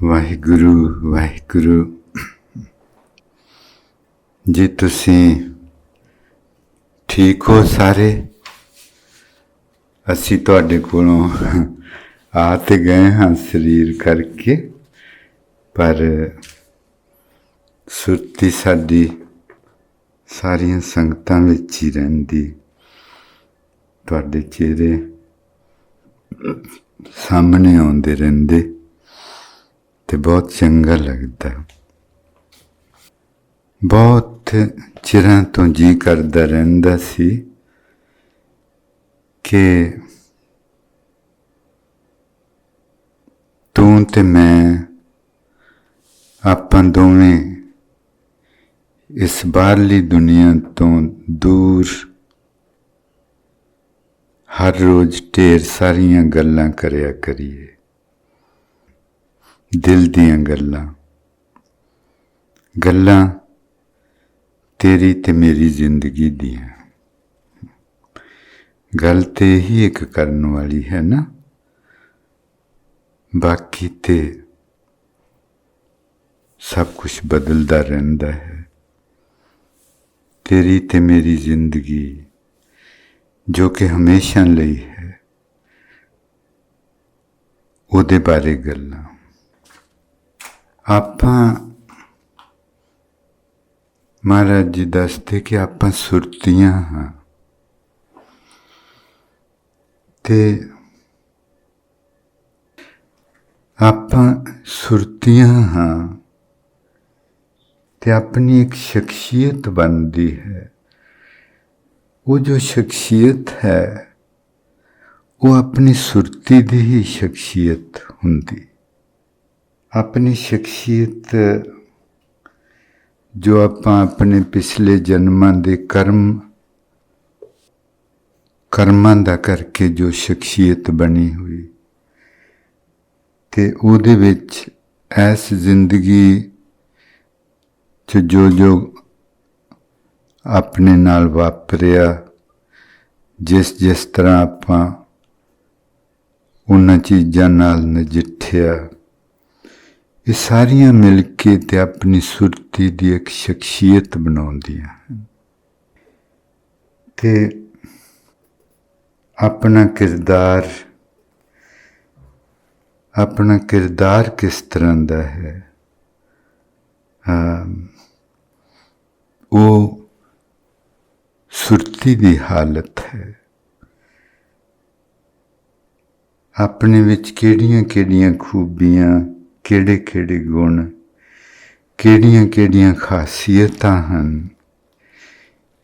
ਵਾਹਿਗੁਰੂ ਵਾਹਿਗੁਰੂ। ਜੇ ਤੁਸੀਂ ਠੀਕ ਹੋ ਸਾਰੇ, ਅਸੀਂ ਤੁਹਾਡੇ ਕੋਲੋਂ ਆ ਤੇ ਗਏ ਹਾਂ ਸਰੀਰ ਕਰਕੇ, ਪਰ ਸੁਰਤੀ ਸਾਡੀ ਸਾਰੀਆਂ ਸੰਗਤਾਂ ਵਿੱਚ ਹੀ ਰਹਿੰਦੀ। ਤੁਹਾਡੇ ਚਿਹਰੇ ਸਾਹਮਣੇ ਆਉਂਦੇ ਰਹਿੰਦੇ। ਤੇ ਬਹੁਤ ਚੰਗਾ ਲੱਗਦਾ। ਬਹੁਤ ਚਿਰਾਂ ਤੋਂ ਜੀ ਕਰਦਾ ਰਹਿੰਦਾ ਸੀ ਕਿ ਤੂੰ ਤੇ ਮੈਂ, ਆਪਾਂ ਦੋਵੇਂ ਇਸ ਬਾਹਰਲੀ ਦੁਨੀਆ ਤੋਂ ਦੂਰ ਹਰ ਰੋਜ਼ ਢੇਰ ਸਾਰੀਆਂ ਗੱਲਾਂ ਕਰਿਆ ਕਰੀਏ। ਦਿਲ ਦੀਆਂ ਗੱਲਾਂ। ਗੱਲਾਂ ਤੇਰੀ ਤੇ ਮੇਰੀ ਜ਼ਿੰਦਗੀ ਦੀਆਂ। ਗੱਲ ਤੇ ਹੀ ਇੱਕ ਕਰਨ ਵਾਲੀ ਹੈ ਨਾ। ਬਾਕੀ ਤੇ ਸਭ ਕੁਝ ਬਦਲਦਾ ਰਹਿੰਦਾ ਹੈ। ਤੇਰੀ ਤੇ ਮੇਰੀ ਜ਼ਿੰਦਗੀ ਜੋ ਕਿ ਹਮੇਸ਼ਾ ਲਈ ਹੈ, ਉਹਦੇ ਬਾਰੇ ਗੱਲਾਂ। ਆਪਾਂ ਮਹਾਰਾਜ ਜੀ ਦੱਸਦੇ ਕਿ ਆਪਾਂ ਸੁਰਤੀਆਂ ਹਾਂ। ਤੇ ਆਪਾਂ ਸੁਰਤੀਆਂ ਹਾਂ ਤੇ ਆਪਣੀ ਇੱਕ ਸ਼ਖਸੀਅਤ ਬਣਦੀ ਹੈ। ਉਹ ਜੋ ਸ਼ਖਸੀਅਤ ਹੈ, ਉਹ ਆਪਣੀ ਸੁਰਤੀ ਦੀ ਹੀ ਸ਼ਖਸੀਅਤ ਹੁੰਦੀ। ਆਪਣੀ ਸ਼ਖਸੀਅਤ, ਜੋ ਆਪਾਂ ਆਪਣੇ ਪਿਛਲੇ ਜਨਮਾਂ ਦੇ ਕਰਮ, ਕਰਮਾਂ ਦਾ ਕਰਕੇ ਜੋ ਸ਼ਖਸੀਅਤ ਬਣੀ ਹੋਈ। ਤੇ ਉਹਦੇ ਵਿੱਚ ਐਸ ਜ਼ਿੰਦਗੀ ਚ ਜੋ ਜੋ ਆਪਣੇ ਨਾਲ ਵਾਪਰਿਆ, ਜਿਸ ਜਿਸ ਤਰ੍ਹਾਂ ਆਪਾਂ ਉਹਨਾਂ ਚੀਜ਼ਾਂ ਨਾਲ ਨਜਿੱਠਿਆ। ਇਹ ਸਾਰੀਆਂ ਮਿਲ ਕੇ ਤੇ ਆਪਣੀ ਸੁਰਤੀ ਦੀ ਇੱਕ ਸ਼ਖਸੀਅਤ ਬਣਾਉਂਦੀਆਂ ਹਨ। ਤੇ ਆਪਣਾ ਕਿਰਦਾਰ ਆਪਣਾ ਕਿਰਦਾਰ ਕਿਸ ਤਰ੍ਹਾਂ ਦਾ ਹੈ? ਉਹ ਸੁਰਤੀ ਦੀ ਹਾਲਤ ਹੈ। ਆਪਣੇ ਵਿੱਚ ਕਿਹੜੀਆਂ-ਕਿਹੜੀਆਂ ਖੂਬੀਆਂ ਕਿਹੜੇ-ਕਿਹੜੇ ਗੁਣ ਕਿਹੜੀਆਂ-ਕਿਹੜੀਆਂ ਖਾਸੀਅਤਾਂ ਹਨ,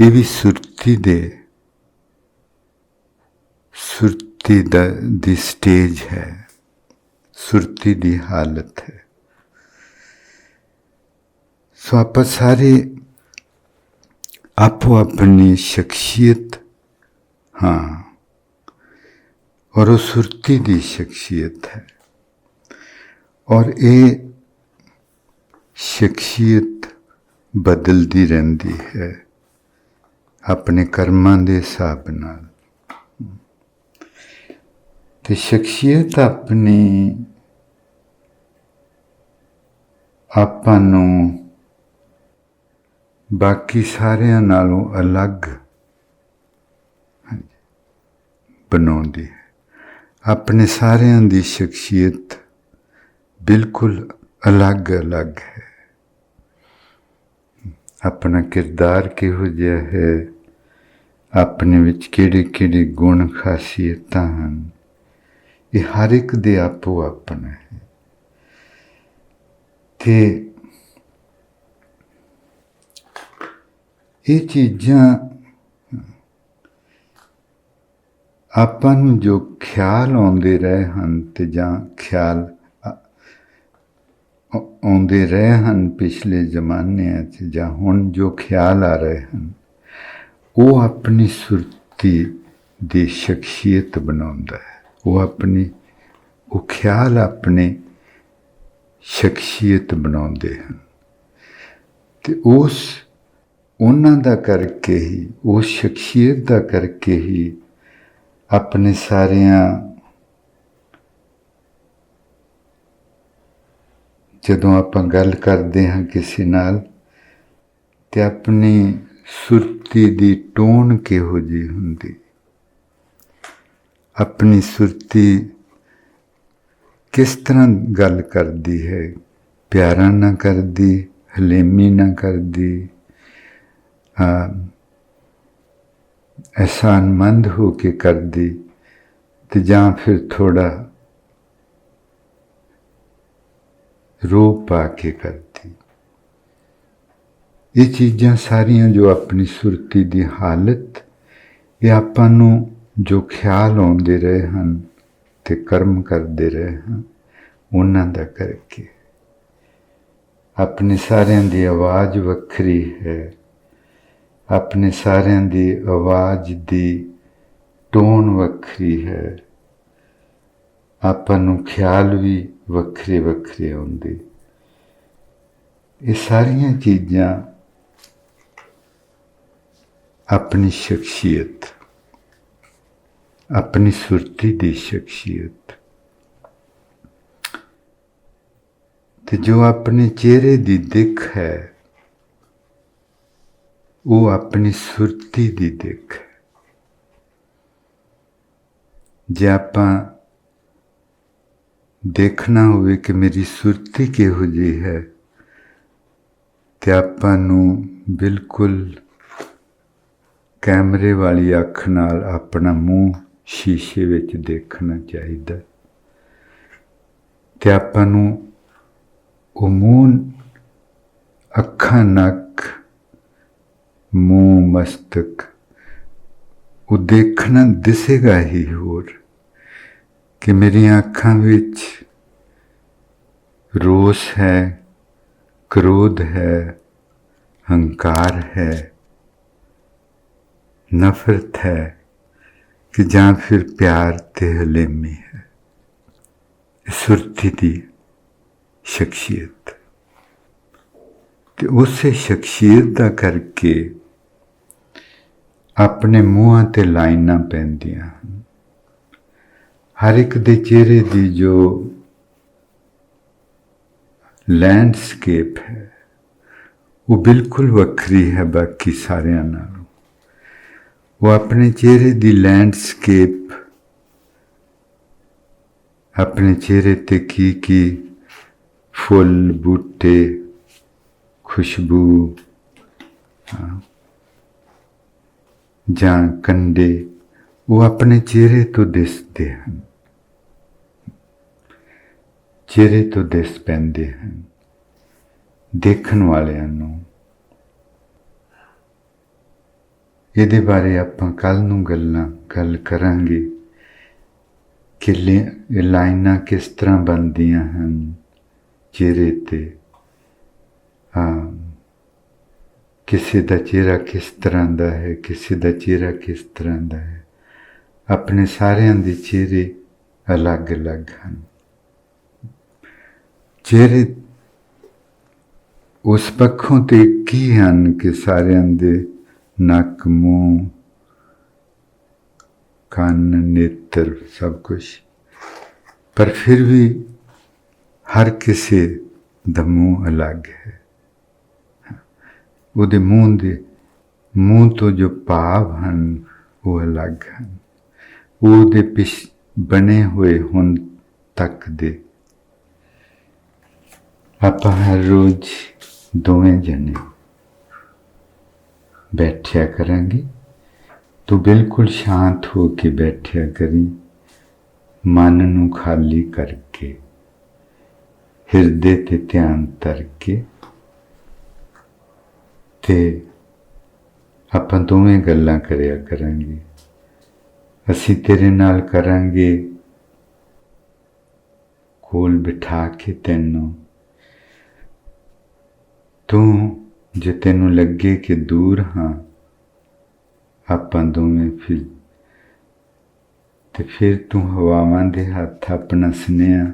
ਇਹ ਵੀ ਸੁਰਤੀ ਦੇ, ਸੁਰਤੀ ਦਾ, ਦੀ ਸਟੇਜ ਹੈ, ਸੁਰਤੀ ਦੀ ਹਾਲਤ ਹੈ। ਸੋ ਆਪਾਂ ਸਾਰੇ ਆਪੋ ਆਪਣੀ ਸ਼ਖਸੀਅਤ, ਹਾਂ, ਔਰ ਉਹ ਸੁਰਤੀ ਦੀ ਸ਼ਖਸੀਅਤ ਹੈ। ਔਰ ਇਹ ਸ਼ਖਸੀਅਤ ਬਦਲਦੀ ਰਹਿੰਦੀ ਹੈ ਆਪਣੇ ਕਰਮਾਂ ਦੇ ਹਿਸਾਬ ਨਾਲ। ਤੇ ਸ਼ਖਸੀਅਤ ਆਪਣੀ ਆਪਾਂ ਨੂੰ ਬਾਕੀ ਸਾਰਿਆਂ ਨਾਲੋਂ ਅਲੱਗ ਬਣਾਉਂਦੀ ਹੈ। ਆਪਣੇ ਸਾਰਿਆਂ ਦੀ ਸ਼ਖਸੀਅਤ ਬਿਲਕੁਲ ਅਲੱਗ-ਅਲੱਗ ਹੈ। ਆਪਣਾ ਕਿਰਦਾਰ ਕਿਹੋ ਜਿਹਾ ਹੈ? ਆਪਣੇ ਵਿੱਚ ਕਿਹੜੇ-ਕਿਹੜੇ ਗੁਣ ਖਾਸੀਅਤਾਂ ਹਨ? ਇਹ ਹਰ ਇੱਕ ਦੇ ਆਪੋ ਆਪਣਾ ਹੈ। ਤੇ ਇਹ ਚੀਜ਼ਾਂ ਆਪਾਂ ਨੂੰ ਜੋ ਖਿਆਲ ਆਉਂਦੇ ਰਹੇ ਹਨ ਤੇ ਜਾਂ ਖਿਆਲ ਆਉਂਦੇ ਰਹੇ ਹਨ ਪਿਛਲੇ ਜ਼ਮਾਨਿਆਂ 'ਚ ਜਾਂ ਹੁਣ ਜੋ ਖਿਆਲ ਆ ਰਹੇ ਹਨ, ਉਹ ਆਪਣੀ ਸੁਰਤੀ ਦੀ ਸ਼ਖਸੀਅਤ ਬਣਾਉਂਦਾ ਹੈ। ਉਹ ਆਪਣੀ, ਉਹ ਖਿਆਲ ਆਪਣੇ ਸ਼ਖਸੀਅਤ ਬਣਾਉਂਦੇ ਹਨ। ਤੇ ਉਸ, ਉਹਨਾਂ ਦਾ ਕਰਕੇ ਹੀ, ਉਸ ਸ਼ਖਸੀਅਤ ਦਾ ਕਰਕੇ ਹੀ ਆਪਣੇ ਸਾਰਿਆਂ ਜਦੋਂ ਆਪਾਂ ਗੱਲ ਕਰਦੇ ਹਾਂ ਕਿਸੇ ਨਾਲ, ਤੇ ਆਪਣੀ ਸੁਰਤੀ ਦੀ ਟੋਨ ਕਿਹੋ ਜਿਹੀ ਹੁੰਦੀ? ਆਪਣੀ ਸੁਰਤੀ ਕਿਸ ਤਰ੍ਹਾਂ ਗੱਲ ਕਰਦੀ ਹੈ? ਪਿਆਰਾ ਨਾ ਕਰਦੀ, ਹਲੇਮੀ ਨਾ ਕਰਦੀ? ਆ, ਅਹਿਸਾਨਮੰਦ ਹੋ ਕੇ ਕਰਦੀ? ਤੇ ਜਾਂ ਫਿਰ ਥੋੜਾ ਰੂਪ ਪਾ ਕੇ ਕਰਦੀ। ਇਹ ਚੀਜ਼ਾਂ ਸਾਰੀਆਂ ਜੋ ਆਪਣੀ ਸੁਰਤੀ ਦੀ ਹਾਲਤ, ਇਹ ਆਪਾਂ ਨੂੰ ਜੋ ਖਿਆਲ ਆਉਂਦੇ ਰਹੇ ਹਨ ਤੇ ਕਰਮ ਕਰਦੇ ਰਹੇ ਹਨ, ਉਹਨਾਂ ਦਾ ਕਰਕੇ। ਆਪਣੇ ਸਾਰਿਆਂ ਦੀ ਆਵਾਜ਼ ਵੱਖਰੀ ਹੈ। ਆਪਣੇ ਸਾਰਿਆਂ ਦੀ ਆਵਾਜ਼ ਦੀ ਟੋਨ ਵੱਖਰੀ ਹੈ। ਆਪਾਂ ਨੂੰ ਖਿਆਲ ਵੀ ਵੱਖਰੇ ਵੱਖਰੇ ਆਉਂਦੇ। ਇਹ ਸਾਰੀਆਂ ਚੀਜ਼ਾਂ ਆਪਣੀ ਸ਼ਖਸੀਅਤ, ਆਪਣੀ ਸੁਰਤੀ ਦੀ ਸ਼ਖਸੀਅਤ। ਤੇ ਜੋ ਆਪਣੇ ਚਿਹਰੇ ਦੀ ਦਿੱਖ ਹੈ, ਉਹ ਆਪਣੀ ਸੁਰਤੀ ਦੀ ਦਿੱਖ ਹੈ। ਜੇ ਆਪਾਂ ਦੇਖਣਾ ਹੋਵੇ ਕਿ ਮੇਰੀ ਸੁਰਤੀ ਕਿਹੋ ਜਿਹੀ ਹੈ, ਤੇ ਆਪਾਂ ਨੂੰ ਬਿਲਕੁਲ ਕੈਮਰੇ ਵਾਲੀ ਅੱਖ ਨਾਲ ਆਪਣਾ ਮੂੰਹ ਸ਼ੀਸ਼ੇ ਵਿੱਚ ਦੇਖਣਾ ਚਾਹੀਦਾ। ਤੇ ਆਪਾਂ ਨੂੰ ਉਹ ਮੂੰਹ, ਅੱਖਾਂ ਨੱਕ, ਮੂੰਹ ਮਸਤਕ, ਉਹ ਦੇਖਣਾ ਦਿਸੇਗਾ ਹੀ ਹੋਰ। ਕਿ ਮੇਰੀਆਂ ਅੱਖਾਂ ਵਿੱਚ ਰੋਸ ਹੈ ਕ੍ਰੋਧ ਹੈ ਹੰਕਾਰ ਹੈ ਨਫ਼ਰਤ ਹੈ ਕਿ ਜਾਂ ਫਿਰ ਪਿਆਰ ਤੇ ਹਲੇਮੀ ਹੈ ਇਹ ਸੁਰਤੀ ਦੀ ਸ਼ਖਸੀਅਤ ਤੇ ਉਸੇ ਸ਼ਖਸੀਅਤ ਦਾ ਕਰਕੇ ਆਪਣੇ ਮੂੰਹਾਂ ਤੇ ਲਾਈਨਾਂ ਪੈਂਦੀਆਂ ਹਨ ਹਰ ਇੱਕ ਦੇ ਚਿਹਰੇ ਦੀ ਜੋ ਲੈਂਡਸਕੇਪ ਹੈ, ਉਹ ਬਿਲਕੁਲ ਵੱਖਰੀ ਹੈ ਬਾਕੀ ਸਾਰਿਆਂ ਨਾਲੋਂ। ਉਹ ਆਪਣੇ ਚਿਹਰੇ ਦੀ ਲੈਂਡਸਕੇਪ, ਆਪਣੇ ਚਿਹਰੇ ਤੇ ਕੀ ਕੀ ਫੁੱਲ, ਬੂਟੇ, ਖੁਸ਼ਬੂ ਜਾਂ ਕੰਡੇ, ਉਹ ਆਪਣੇ ਚਿਹਰੇ ਤੋਂ ਦਿਸਦੇ ਹਨ। ਚਿਹਰੇ ਤੋਂ ਦਿਸ ਪੈਂਦੇ ਹਨ, ਦੇਖਣ ਵਾਲਿਆਂ ਨੂੰ। ਇਹਦੇ ਬਾਰੇ ਆਪਾਂ ਕੱਲ ਨੂੰ ਗੱਲਾਂ, ਗੱਲ ਕਰਾਂਗੇ ਕਿ ਲੇ- ਲਾਈਨਾਂ ਕਿਸ ਤਰ੍ਹਾਂ ਬਣਦੀਆਂ ਹਨ, ਚਿਹਰੇ ਤੇ। ਹਾਂ, ਕਿਸੇ ਦਾ ਚਿਹਰਾ ਕਿਸ ਤਰ੍ਹਾਂ ਦਾ ਹੈ, ਕਿਸੇ ਦਾ ਚਿਹਰਾ ਕਿਸ ਤਰ੍ਹਾਂ ਦਾ ਹੈ। ਆਪਣੇ ਸਾਰਿਆਂ ਦੇ ਚਿਹਰੇ ਅਲੱਗ-ਅਲੱਗ ਹਨ। ਚਿਹਰੇ ਉਸ ਪੱਖੋਂ ਤੇ ਕੀ ਹਨ ਕਿ ਸਾਰਿਆਂ ਦੇ ਨੱਕ, ਮੂੰਹ, ਕੰਨ, ਨੇਤਰ, ਸਭ ਕੁਝ ਪਰ ਫਿਰ ਵੀ ਹਰ ਕਿਸੇ ਦਾ ਮੂੰਹ ਅਲੱਗ ਹੈ। ਉਹਦੇ ਮੂੰਹ ਦੇ ਮੂੰਹ ਤੋਂ ਜੋ ਭਾਵ ਹਨ, ਉਹ ਅਲੱਗ ਹਨ। ਉਹਦੇ ਪਿਛ ਬਣੇ ਹੋਏ ਹੁਣ ਤੱਕ ਦੇ ਆਪਾਂ ਹਰ ਰੋਜ਼ ਦੋਵੇਂ ਜਣੇ ਬੈਠਿਆ ਕਰਾਂਗੇ। ਤੂੰ ਬਿਲਕੁਲ ਸ਼ਾਂਤ ਹੋ ਕੇ ਬੈਠਿਆ ਕਰੀ। ਮਨ ਨੂੰ ਖਾਲੀ ਕਰਕੇ, ਹਿਰਦੇ ਤੇ ਧਿਆਨ ਧਰ ਕੇ ਤੇ ਆਪਾਂ ਦੋਵੇਂ ਗੱਲਾਂ ਕਰਿਆ ਕਰਾਂਗੇ। ਅਸੀਂ ਤੇਰੇ ਨਾਲ ਕਰਾਂਗੇ। ਕੋਲ ਬਿਠਾ ਕੇ ਤੈਨੂੰ ਤੂੰ ਜੇ ਤੈਨੂੰ ਲੱਗੇ ਕਿ ਦੂਰ ਹਾਂ, ਆਪਾਂ ਦੋਵੇਂ ਫਿਰ, ਤੇ ਫਿਰ ਤੂੰ ਹਵਾਵਾਂ ਦੇ ਹੱਥ ਆਪਣਾ ਸੁਨੇਹਾ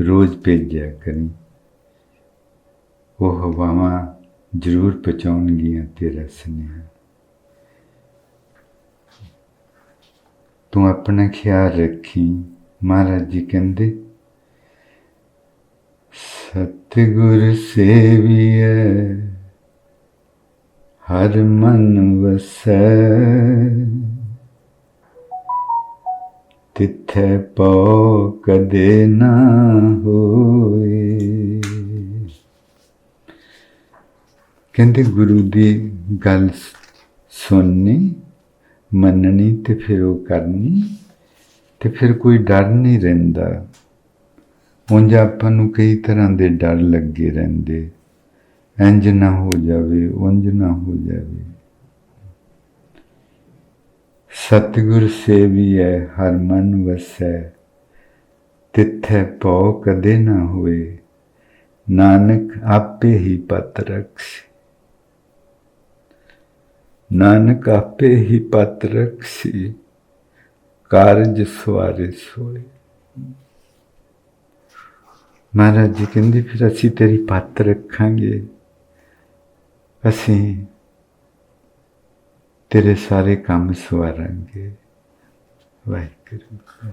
ਰੋਜ਼ ਭੇਜਿਆ ਕਰੀ। ਉਹ ਹਵਾਵਾਂ ਜ਼ਰੂਰ ਪਹੁੰਚਾਉਣਗੀਆਂ ਤੇਰਾ ਸੁਨੇਹਾ। ਤੂੰ ਆਪਣਾ ਖਿਆਲ ਰੱਖੀ, ਮਹਾਰਾਜ ਜੀ ਕਹਿੰਦੇ ਸਤਿਗੁਰ ਸੇਵੀਐ, ਹਰ ਮਨ ਵਸੈ। ਤਿੱਥੈ ਪਉ ਕਦੇ ਨਾ ਹੋਏ। ਕਹਿੰਦੇ ਗੁਰੂ ਦੀ ਗੱਲ ਸੁਣਨੀ, ਮੰਨਣੀ ਤੇ ਫਿਰ ਉਹ ਕਰਨੀ ਤੇ ਫਿਰ ਕੋਈ ਡਰ ਨਹੀਂ ਰਹਿੰਦਾ। ਉਂਝ ਆਪਾਂ ਨੂੰ ਕਈ ਤਰ੍ਹਾਂ ਦੇ ਡਰ ਲੱਗੇ ਰਹਿੰਦੇ। ਇੰਜ ਨਾ ਹੋ ਜਾਵੇ, ਉਂਝ ਨਾ ਹੋ ਜਾਵੇ। ਸਤਿਗੁਰ ਸੇਵੀਐ ਹਰ ਮਨ ਵਸੈ। ਤਿੱਥੈ ਪਉ ਕਦੇ ਨਾ ਹੋਏ। ਨਾਨਕ ਆਪੇ ਹੀ ਪਤ ਰਖਸੀ। ਨਾਨਕ ਆਪੇ ਹੀ ਪਤ ਰਖਸੀ। ਕਾਰਜ ਸਵਾਰੇ ਸੋਏ। ਮਹਾਰਾਜ ਜੀ ਕਹਿੰਦੇ ਫਿਰ ਅਸੀਂ ਤੇਰੀ ਪੱਤ ਰੱਖਾਂਗੇ। ਅਸੀਂ ਤੇਰੇ ਸਾਰੇ ਕੰਮ ਸਵਾਰਾਂਗੇ। ਵਾਹਿਗੁਰੂ।